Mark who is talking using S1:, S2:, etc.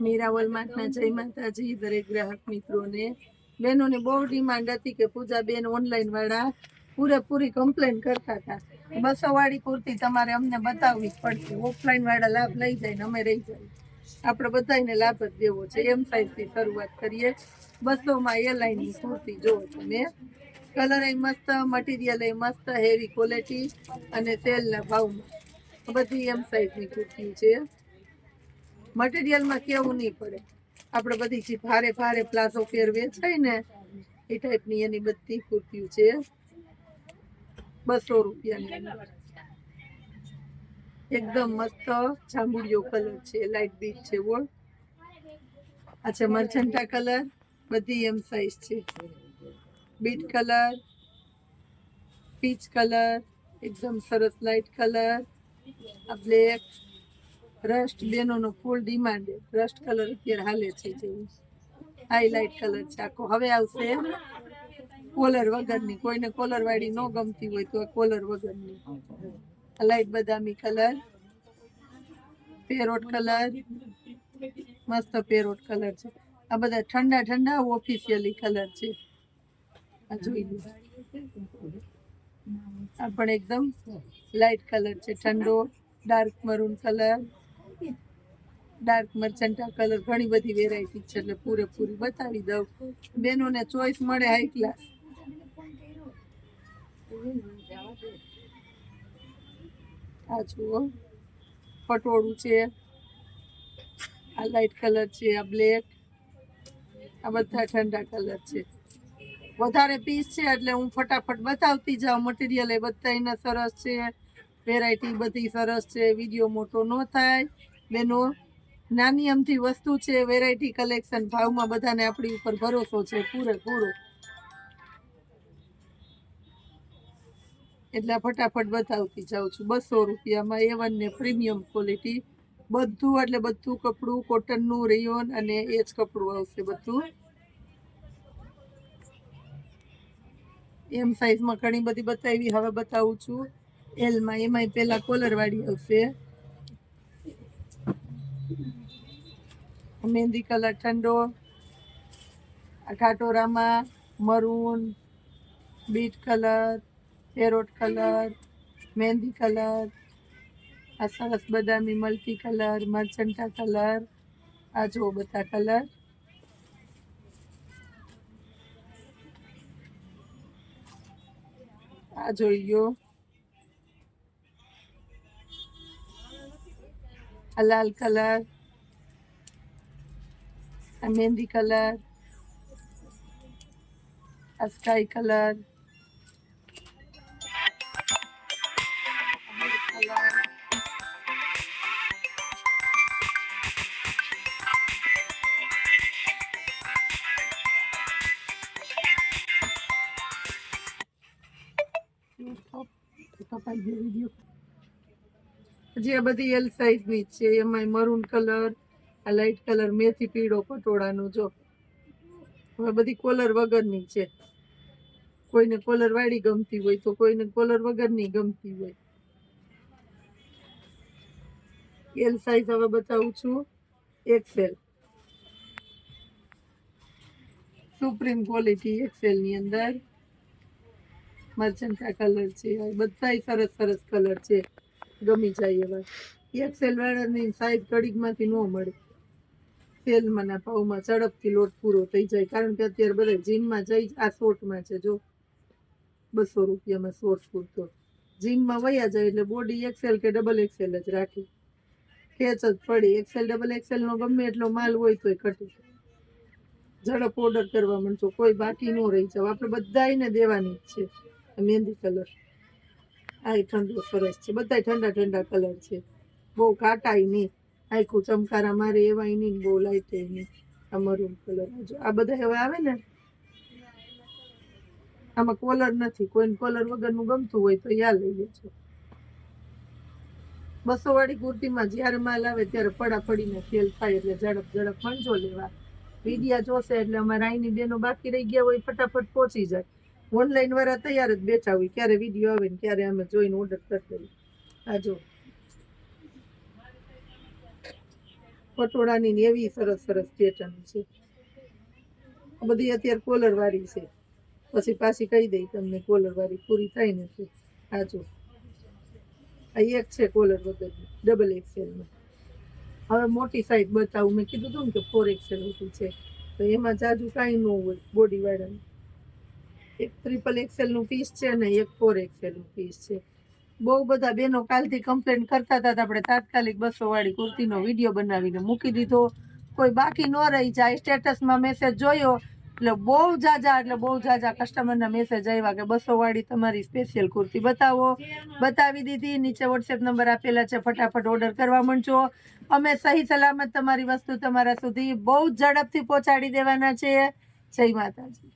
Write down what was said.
S1: મીરાવલ માતના જય માતાજી, દરેક ગ્રાહક મિત્રોને. બહેનોને બહુ ડિમાન્ડ હતી કે પૂજા બેન ઓનલાઈન વાળા પૂરેપૂરી કમ્પ્લેન કરતા હતા. બસો વાળી કુર્તી તમારે અમને બતાવવી જ પડશે. ઓફલાઈન વાળા લાભ લઈ જાય અમે રહી જાય. આપણે બધાને લાભ જ દેવો છે. એમ સાઈઝથી શરૂઆત કરીએ. બસોમાં એ લાઈનની કુર્તી જોવો તમે. કલર એ મસ્ત મટીરિયલ એ મસ્ત હેવી ક્વોલિટી અને તેલના ભાવમાં. બધી એમ સાઈઝની કુર્તી છે. મટીરિયલમાં કેવું નહીં પડે. આપણે બધી જે ભારે ભારે પ્લાઝો ફેર વેચાય ને, એ ટાઈપની એની બધી કુર્તીઓ છે. બસો રૂપિયાની. એકદમ મસ્ત જાંબુડિયો કલર છે લાઇટ બીટ છે, બોલ. અચ્છા મરચંટા કલર, બધી એમ સાઈઝ છે. બીટ કલર પીચ કલર, એકદમ સરસ લાઇટ કલર. આ બ્લેક રસ્ટ બેનોનો ફૂલ ડિમાન્ડ રસ્ટ કલર અત્યારે હાલે છે જેવું હાઈલાઇટ કલર છે. આખો હવે આવશે કોલર વગરની. કોઈને કોલર વાળી ન ગમતી હોય તો કોલર વગરની. લાઈટ બદામી કલર પેરોટ કલર મસ્ત પેરોટ કલર છે. આ બધા ઠંડા ઠંડા ઓફિશિયલી કલર છે. આ જોઈ લો. આ પણ એકદમ લાઇટ કલર છે. ઠંડો ડાર્ક મરૂન કલર ડાર્ક મર્ચન્ટા કલર ઘણી બધી વેરાયટી છે, એટલે પૂરેપૂરી બતાવી દઉં. બેનોને ચોઈસ મળે હાઈ ક્લાસ આ જુઓ, પટોળું છે, આ લાઇટ કલર છે, આ બ્લેક આ બધા ઠંડા કલર છે. વધારે પીસ છે, એટલે હું ફટાફટ બતાવતી જાઉં. મટીરિયલ એ બધા એના સરસ છે વેરાયટી બધી સરસ છે વીડિયો મોટો ન થાય. બેનો નાની અમથી વસ્તુ છે વેરાયટી કલેક્શન ભાવમાં બધાને આપણી ઉપર ભરોસો છે, પૂરેપૂરો. એટલે ફટાફટ બતાવતી જાઉં છું. બસો રૂપિયામાં એ વન ને પ્રીમિયમ ક્વોલિટી બધું, એટલે બધું કપડું કોટનનું રેયોન અને એ જ કપડું આવશે બધું. એમ સાઈઝમાં ઘણી બધી બતાવી, હવે બતાવું છું. એલમાં એમાંય પહેલાં કોલર વાળી આવશે. મહેંદી કલર ઠંડો કાટોરામાં maroon, beet colour parrot colour, મહેંદી કલર, આ સરસ બદામી મલ્ટી કલર મર્ચન્ટા કલર, આ જુઓ બધા કલર. આ જોઈ લો. આ લાલ કલર. આ મહેંદી કલર આ સ્કાય કલર હજી આ બધી એલ સાઈઝની છે. એમાં મરૂન કલર આ લાઇટ કલર મેથી પીળો પટોળાનું જો. હવે બધી કોલર વગરની છે. કોઈને કોલર વાળી ગમતી હોય તો કોઈને કોલર વગરની ગમતી હોય. એલ સાઈઝ હવે બતાવું છું. એક્સેલ સુપ્રીમ ક્વોલિટી એક્સેલની અંદર. મર્ચન્ટા કલર છે. બધા બધાય સરસ સરસ કલર છે. ગમી જાય એવા. એક્સેલ વાળાની સાઈઝ કડીકમાંથી ન મળે. સેલમાં ના ભાવમાં ઝડપથી લોટ પૂરો થઈ જાય. કારણ કે અત્યારે બધા જીમમાં જઈ આ શોર્ટમાં છે, જો. બસો રૂપિયામાં શોર્ટ પૂરતો જીમમાં વયા જાય એટલે બોડી એક્સેલ કે ડબલ એક્સેલ જ રાખી. ખેંચ જ પડી. એક્સેલ ડબલ એક્સેલનો ગમે એટલો માલ હોય તોય ઘટી ઝડપ ઓર્ડર કરવા માંડશો, કોઈ બાકી ન રહી જાવ. આપણે બધાને દેવાની જ છે. મહેંદી કલર આ ઠંડો સરસ છે. બધા ઠંડા ઠંડા કલર છે. બહુ કાટાય નહીં. આખું ચમકાર અમારે એવાય નહીં બોલાય તે નહીં કલર આ બધા હવે આવે ને? આમાં કોલર નથી. કોઈને કોલર વગરનું ગમતું હોય તો યા લઈ લેજો. બસો વાળી કુર્તીમાં જ્યારે માલ આવે ત્યારે પડાપડીને ફેલ થાય એટલે ઝડપ ઝડપ મંજો લેવા. વિડિયા જોશે એટલે અમારા આઈની બેનો બાકી રહી ગયા હોય ફટાફટ પહોંચી જાય. ઓનલાઈન વાળા તૈયાર જ બેઠા હોય. ક્યારે વીડિયો આવે ને ક્યારે અમે જોઈને ઓર્ડર કરી દઈએ આ જો. પટોળાની ને એવી સરસ સરસ પેટર્ન છે. બધી અત્યારે કોલર વાળી છે. પછી પાછી કહી દઈ તમને કોલર વાળી, પૂરી થાય ને સાચું આ એક છે કોલર વગરની ડબલ એક્સેલમાં હવે મોટી સાઈઝ બતાવું, મેં કીધું હતું ને કે ફોર એક્સેલ હતું છે. તો એમાં જાજુ કાંઈ ન હોય બોડી વાળાનું. એક ટ્રિપલ એક્સેલનું પીસ છે ને એક ફોર એક્સેલનું પીસ છે. બહુ બધા બેનો કાલથી કમ્પ્લેન કરતા હતા આપણે તાત્કાલિક બસો વાળી કુર્તીનો વીડિયો બનાવીને મૂકી દીધો. કોઈ બાકી ન રહી જાય. સ્ટેટસમાં મેસેજ જોયો. એટલે બહુ જાજા, એટલે બહુ જાજા કસ્ટમરના મેસેજ આવ્યા કે બસો વાળી તમારી સ્પેશિયલ કુર્તી બતાવો. બતાવી દીધી. નીચે વોટ્સએપ નંબર આપેલા છે. ફટાફટ ઓર્ડર કરવા માંડજો. અમે સહી સલામત તમારી વસ્તુ તમારા સુધી બહુ ઝડપથી પહોંચાડી દેવાના છે. જય માતાજી.